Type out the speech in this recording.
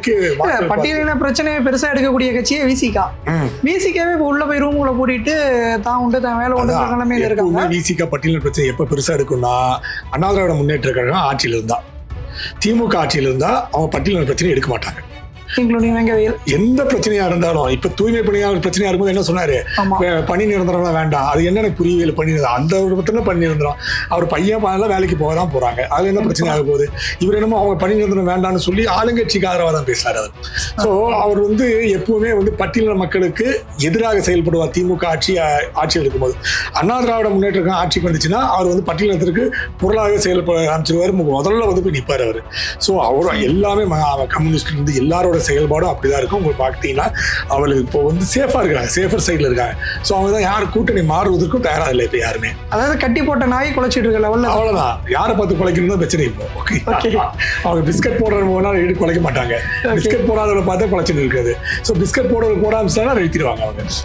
வாக்களிப்பார்கள். பட்டியலின பிரச்சனையை பெருசா எடுக்கக்கூடிய கட்சியே விசிகா. விசிகாவே இப்போ உள்ள போய் ரூமுக்குள்ள பூட்டிட்டு தான் உண்டு தான் வேலை உண்டு நிலைமையில இருக்காங்க. விசிக பட்டியல் பிரச்சனை எப்ப பெருசா எடுக்கும்னா அண்ணா திராவிட முன்னேற்ற கழகம் ஆட்சியில் இருந்தா. திமுக ஆட்சியில் இருந்தா அவங்க பட்டியல் பிரச்சனை எடுக்க மாட்டாங்க. இன்க்ளூடிங் வெங்கவேல் எந்த பிரச்சனையா இருந்தாலும் இப்ப தூய்மை பணியாளர் பிரச்சனையா இருக்கும்போது என்ன சொன்னாரு? பணி நிரந்தரம் வேண்டாம். அது என்னென்ன புரியல பணி அந்த ஒரு பத்தின பணி நிரந்தரம். அவர் பையன் பையன் வேலைக்கு போக தான் போறாங்க. அது என்ன பிரச்சனை ஆக போகுது இவர் என்னமோ அவங்க பணி நிரந்தரம் வேண்டாம்னு சொல்லி ஆளுங்கட்சிக்கு ஆதரவாக தான் பேசுறாரு அவர். ஸோ அவர் வந்து எப்பவுமே வந்து பட்டியலின மக்களுக்கு எதிராக செயல்படுவார். திமுக ஆட்சி ஆட்சியில் இருக்கும்போது. அண்ணா திராவிட முன்னேற்ற கழகம் ஆட்சிக்கு வந்துச்சுன்னா அவர் வந்து பட்டியலினத்திற்கு பொருளாக செயல்பட ஆரம்பிச்சிருவார். முதல்ல வந்து போய் நிற்பார் அவர். ஸோ அவர் எல்லாமே ம- கம்யூனிஸ்ட் இருந்து எல்லாரோட செயல்பாடும் அப்படிதான் இருக்கும். உங்களுக்கு பார்த்தீங்கன்னா அவளுக்கு இப்போ வந்து சேஃபா இருக்காங்க. சேஃபர் சைடில் இருக்காங்க. ஸோ அவங்க தான் யார் கூட்டணி மாறுவதற்கும் தயாராக இல்லை இப்போ யாருமே. அதாவது கட்டி போட்ட நாய் குலைச்சிட்டு இருக்க லெவல்ல அவ்வளோதான் யாரை பார்த்து குலைக்கணும் தான் பிரச்சனை இப்போ. ஓகே. அவங்க பிஸ்கட் போடுறவங்க எடுத்து குலைக்க மாட்டாங்க? பிஸ்கட் போடாதவரை பார்த்தா குலைச்சிட்டு இருக்காது ஸோ பிஸ்கட் போடுறது போட ஆரம்பிச்சாங்கன்னா நிறுத்திடுவாங்க அவங்க.